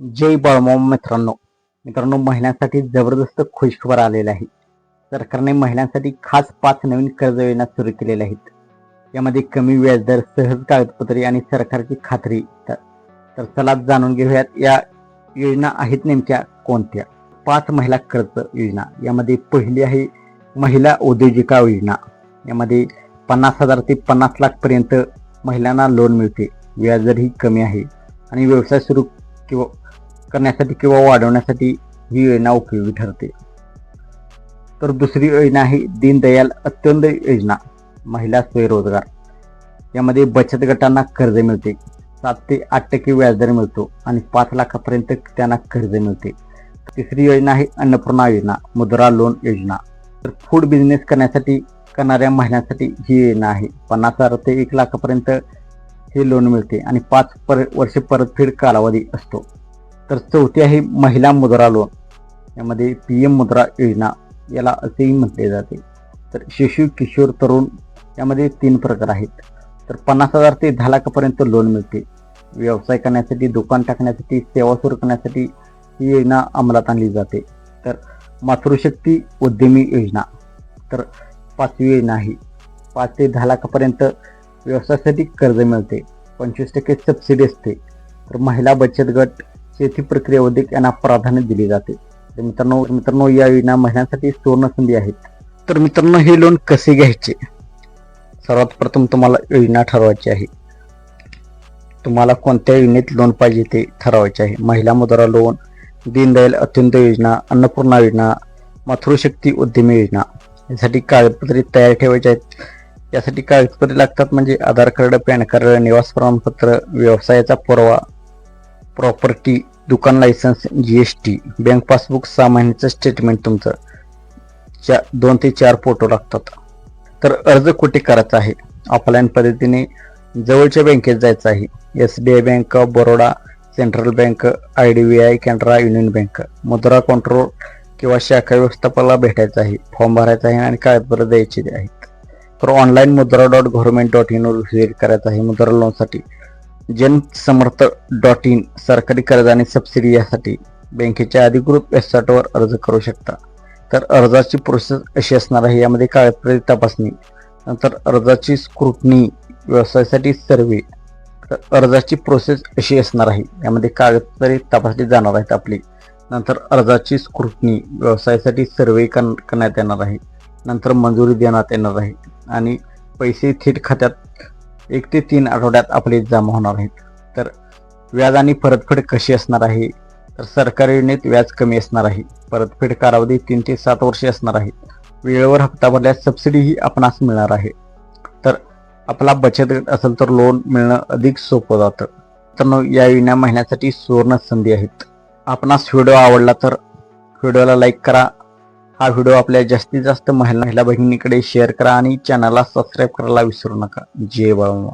जय बाळमाव मित्रांनो. मित्रांनो महिलांसाठी जबरदस्त खुशखबर आलेला आहे. सरकारने महिलांसाठी खास पाच नवीन कर्ज योजना सुरू केलेल्या आहेत. यामध्ये कमी व्याजदर सहज कागदपत्रे आणि सरकारची खात्री. तर तर चला जाणून घेऊयात या योजना आहेत नेमक्या कोणत्या? पाच महिला कर्ज योजना. यामध्ये पहिली आहे महिला उद्योजिका योजना. यामध्ये पन्नास हजार ते पन्नास लाखपर्यंत महिलांना लोन मिळते. व्याजदरही कमी आहे. आणि व्यवसाय सुरू किंवा करण्यासाठी किंवा वाढवण्यासाठी ही योजना उपयोगी ठरते. तर दुसरी योजना आहे दीनदयाल अत्यंत योजना महिला स्वयंरोजगार. यामध्ये बचत गटांना कर्ज मिळते सात ते आठ टक्के व्याजदर मिळतो आणि पाच लाखापर्यंत त्यांना कर्ज मिळते. तिसरी योजना आहे अन्नपूर्णा योजना मुद्रा लोन योजना. तर फूड बिझनेस करण्यासाठी करणाऱ्या महिलांसाठी ही योजना आहे. पन्नास हजार ते एक लाखापर्यंत हे लोन मिळते आणि पाच पर वर्ष परतफेड कालावधी असतो. तर चौथी आहे महिला मुद्रा लोन. यामध्ये पी एम मुद्रा योजना याला असेही म्हटले जाते. तर शिशु किशोर तरुण यामध्ये तीन प्रकार आहेत. तर पन्नास हजार ते दहा लाखापर्यंत लोन मिळते. व्यवसाय करण्यासाठी दुकान टाकण्यासाठी सेवा सुरू करण्यासाठी ही योजना अंमलात आणली जाते. तर मातृशक्ती उद्यमी योजना. तर पाचवी योजना आहे. पाच ते दहा लाखापर्यंत व्यवसायासाठी कर्ज मिळते. पंचवीस टक्के सबसिडी असते. तर महिला बचत गट शेती प्रक्रिया यांना प्राधान्य दिले जाते. तर मित्रांनो मित्रांनो या योजना महिन्यांसाठी सुवर्ण संधी आहेत. तर मित्रांनो हे लोन कसे घ्यायचे? सर्वात प्रथम तुम्हाला योजना ठरवायची आहे. तुम्हाला कोणत्या योजनेत लोन पाहिजे ते ठरवायचे आहे. महिला मुद्रा लोन दीनदयाल अत्यंत योजना अन्नपूर्णा योजना मातृशक्ती उद्यमी योजना. यासाठी कागदपत्रे तयार ठेवायचे आहेत. यासाठी कागदपत्रे लागतात म्हणजे आधार कार्ड पॅन कार्ड निवास प्रमाणपत्र व्यवसायाचा पुरावा प्रॉपर्टी दुकान licence G S T bank passbook सहा महिन्याचं स्टेटमेंट तुमचं. चा दोन ते चार फोटो लागतात. तर अर्ज कुठे करायचा आहे? ऑफलाईन पद्धतीने जवळच्या बँकेत जायचं आहे. S B I bank of Baroda central bank I D B I Canara union bank Mudra control किंवा शाखा व्यवस्थापनाला भेटायचं आहे. फॉर्म भरायचा आहे आणि कागदपत्र द्यायचे आहेत. तर online Mudra dot government dot इनवर visit करायचं आहे मुद्रा लोनसाठी जनसमर्थ डॉट इन सरकारी कर्ज आणि सबसिडी यासाठी बँकेच्या अधिकृत वेबसाईटवर अर्ज करू शकता. तर अर्जाची प्रोसेस अशी असणार आहे. यामध्ये कागदपत्रे तपासणी नंतर अर्जाची स्क्रुटनी व्यवसायासाठी सर्वे तर अर्जाची प्रोसेस अशी असणार आहे. यामध्ये कागदपत्रे तपासली जाणार आहेत आपली. नंतर अर्जाची स्क्रुटनी व्यवसायासाठी सर्वे करण्यात येणार आहे. नंतर मंजुरी देण्यात येणार आहे. आणि पैसे थेट खात्यात एक ते तीन आठवड्यात आपले जमा होणार आहेत. तर व्याज आणि परतफेड कशी असणार आहे? तर सरकारी योजनेत व्याज कमी असणार आहे. परतफेड कालावधी तीन ते सात वर्षे असणार आहे. वेळेवर हप्ता भरल्यास सबसिडीही आपणास मिळणार आहे. तर आपला बचत गट असेल तर लोन मिळणं अधिक सोपं जातं. तर या योजना महिन्यासाठी सुवर्ण संधी आहेत. आपणास व्हिडिओ आवडला तर व्हिडिओला लाईक करा. हा व्हिडिओ आपल्या जास्तीत जास्त महिला महिला बहिणीकडे शेअर करा आणि चॅनलला सबस्क्राईब करायला विसरू नका. जय बाळमा